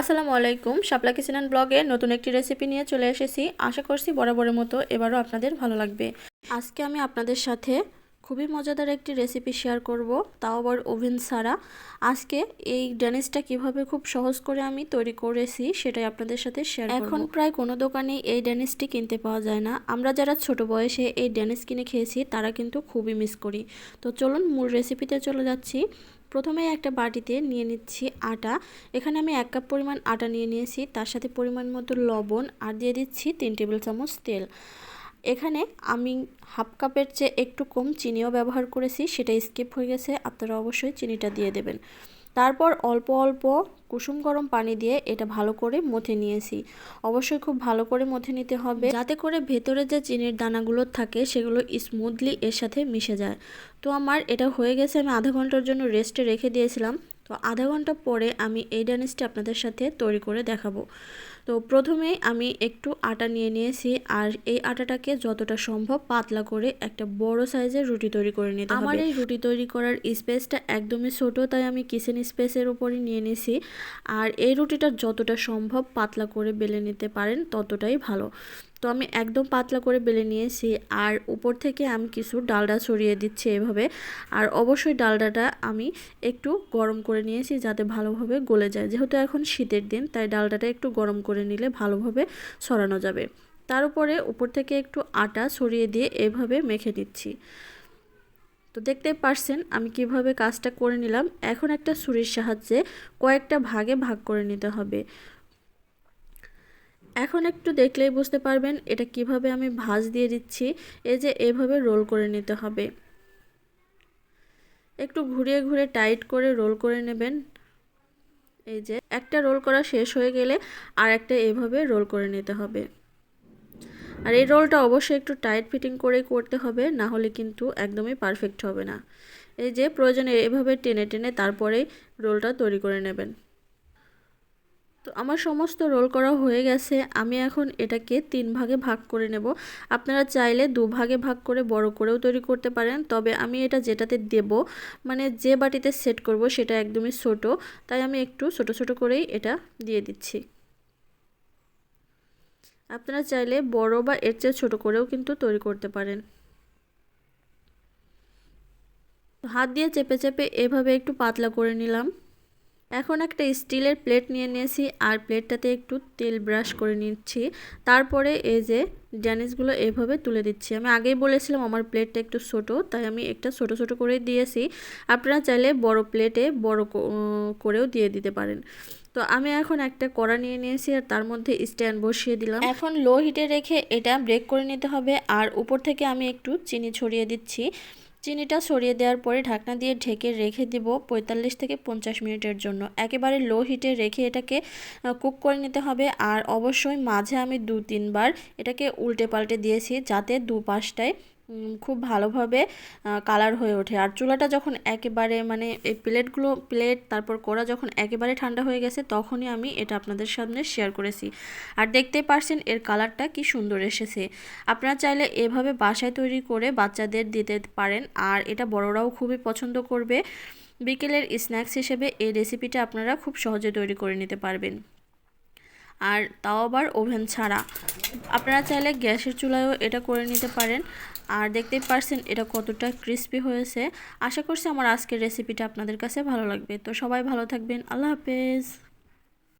আসসালামু আলাইকুম। শাপলা কিচেন ব্লগে নতুন একটি রেসিপি নিয়ে চলে এসেছি। আশা করছি বরাবরের মতো এবারও আপনাদের ভালো লাগবে। আজকে আমি আপনাদের সাথে খুবই মজাদার একটি রেসিপি শেয়ার করব, তাও আবার ওভেন ছাড়া। আজকে এই ড্যানিসটা কীভাবে খুব সহজ করে আমি তৈরি করেছি সেটাই আপনাদের সাথে শেয়ার এখন প্রায় কোনো দোকানে এই ড্যানিসটি কিনতে পাওয়া যায় না। আমরা যারা ছোট বয়সে এই ড্যানিস কিনে খেয়েছি, তারা কিন্তু খুবই মিস করি। তো চলুন মূল রেসিপিতে চলে যাচ্ছি। প্রথমে একটা বাটিতে নিয়ে নিচ্ছি আটা। এখানে আমি এক কাপ পরিমাণ আটা নিয়ে নিয়েছি, তার সাথে পরিমাণ মতো লবণ আর দিয়ে দিচ্ছি তিন টেবিল চামচ তেল। এখানে আমি হাফ কাপের চেয়ে একটু কম চিনিও ব্যবহার করেছি, সেটা স্কিপ হয়ে গেছে, আপনারা অবশ্যই চিনিটা দিয়ে দেবেন। তারপর অল্প অল্প কুসুম গরম পানি দিয়ে এটা ভালো করে মথে নিয়েছি। অবশ্যই খুব ভালো করে মথে নিতে হবে। যাতে করে ভেতরে যে চিনির দানাগুলো থাকে, সেগুলো স্মুথলি এর সাথে মিশে যায়। তো আমার এটা হয়ে গেছে, আমি আধা ঘণ্টার জন্য রেস্টে রেখে দিয়েছিলাম। তো আধা ঘণ্টা পরে আমি এই ডানিসটি আপনাদের সাথে তৈরি করে দেখাবো। তো প্রথমেই আমি একটু আটা নিয়ে নিয়েছি আর এই আটাটাকে যতটা সম্ভব পাতলা করে একটা বড় সাইজের রুটি তৈরি করে নিতে হবে। আমার এই রুটি তৈরি করার স্পেসটা একদমই ছোট তাই আমি কিচেন স্পেসের উপরই নিয়ে নিয়েছি। আর এই রুটিটা যতটা সম্ভব পাতলা করে বেলে নিতে পারেন ততটাই ভালো। তো আমি একদম পাতলা করে বেলে নিয়েছি আর উপর থেকে আমি কিছু ডালডা ছড়িয়ে দিচ্ছি এভাবে। আর অবশ্যই ডালডাটা আমি একটু গরম করে নিয়েছি যাতে ভালোভাবে গলে যায়। যেহেতু এখন শীতের দিন, তাই ডালডাটা একটু গরম করে নিলে ভালোভাবে ছড়ানো যাবে। তার উপরে উপর থেকে একটু আটা ছড়িয়ে দিয়ে এভাবে মেখে নিচ্ছি। তো দেখতে পারছেন আমি কীভাবে কাজটা করে নিলাম। এখন একটা ছুরির সাহায্যে কয়েকটা ভাগে ভাগ করে নিতে হবে। এখন একটু দেখলেই বুঝতে পারবেন এটা কীভাবে আমি ভাজ দিয়ে দিচ্ছি, এই যে এভাবে রোল করে নিতে হবে। একটু ঘুরিয়ে ঘুরে টাইট করে রোল করে নেবেন। এই যে একটা রোল করা শেষ হয়ে গেলে আর একটা এভাবে রোল করে নিতে হবে। আর এই রোলটা অবশ্যই একটু টাইট ফিটিং করেই করতে হবে, না হলে কিন্তু একদমই পারফেক্ট হবে না। এই যে প্রয়োজনে এভাবে টেনে টেনে তারপরেই রোলটা তৈরি করে নেবেন। তো আমার সমস্ত রোল করা হয়ে গেছে, আমি এখন এটাকে তিন ভাগে ভাগ করে নেব। আপনারা চাইলে দু ভাগে ভাগ করে বড় করেও তৈরি করতে পারেন, তবে আমি এটা যেটাতে দেব মানে যে বাটিতে সেট করব সেটা একদমই ছোট, তাই আমি একটু ছোট ছোট করেই এটা দিয়ে দিচ্ছি। আপনারা চাইলে বড় বা এর চেয়ে ছোটো করেও কিন্তু তৈরি করতে পারেন। হাত দিয়ে চেপে চেপে এভাবে একটু পাতলা করে নিলাম। এখন একটা স্টিলের প্লেট নিয়ে নিয়েছি, আর প্লেটটাতে একটু তেল ব্রাশ করে নিচ্ছি। তারপরে এই যে ড্যানিসগুলো এভাবে তুলে দিচ্ছি। আমি আগেই বলেছিলাম আমার প্লেটটা একটু ছোট, তাই আমি একটা ছোট ছোট করে দিয়েছি। আপনারা চাইলে বড় প্লেটে বড় করেও দিয়ে দিতে পারেন। তো আমি এখন একটা কড়া নিয়ে নিয়েছি, আর তার মধ্যে স্ট্যান্ড বসিয়ে দিলাম। এখন লো হিটে রেখে এটা ব্রেক করে নিতে হবে, আর উপর থেকে আমি একটু চিনি ছড়িয়ে দিচ্ছি। চিনিটা সরিয়ে দেওয়ার পরে ঢাকনা দিয়ে ঢেকে রেখে দিব পঁয়তাল্লিশ থেকে পঞ্চাশ মিনিটের জন্য। একেবারে লো হিটে রেখে এটাকে কুক করে নিতে হবে আর অবশ্যই মাঝে আমি দু তিনবার এটাকে উল্টে পাল্টে দিয়েছি যাতে দু পাশটায় খুব ভালোভাবে কালার হয়ে ওঠে। আর চুলাটা যখন একেবারে মানে এই প্লেটগুলো, প্লেট, তারপর কড়া যখন একেবারে ঠান্ডা হয়ে গেছে, তখনই আমি এটা আপনাদের সামনে শেয়ার করেছি। আর দেখতেই পারছেন এর কালারটা কি সুন্দর এসেছে। আপনারা চাইলে এভাবে বাসায় তৈরি করে বাচ্চাদের দিতে পারেন, আর এটা বড়রাও খুবই পছন্দ করবে। বিকেলের স্ন্যাক্স হিসেবে এই রেসিপিটা আপনারা খুব সহজে তৈরি করে নিতে পারবেন। আর তাও আবার ওভেন ছাড়া। আপনারা চাইলে গ্যাসের চুলায়ও এটা করে নিতে পারেন। আর দেখতেই পারছেন এটা কতটা ক্রিস্পি হয়েছে। আশা করছি আমার আজকের রেসিপিটা আপনাদের কাছে ভালো লাগবে। তো সবাই ভালো থাকবেন। আল্লাহ হাফেজ।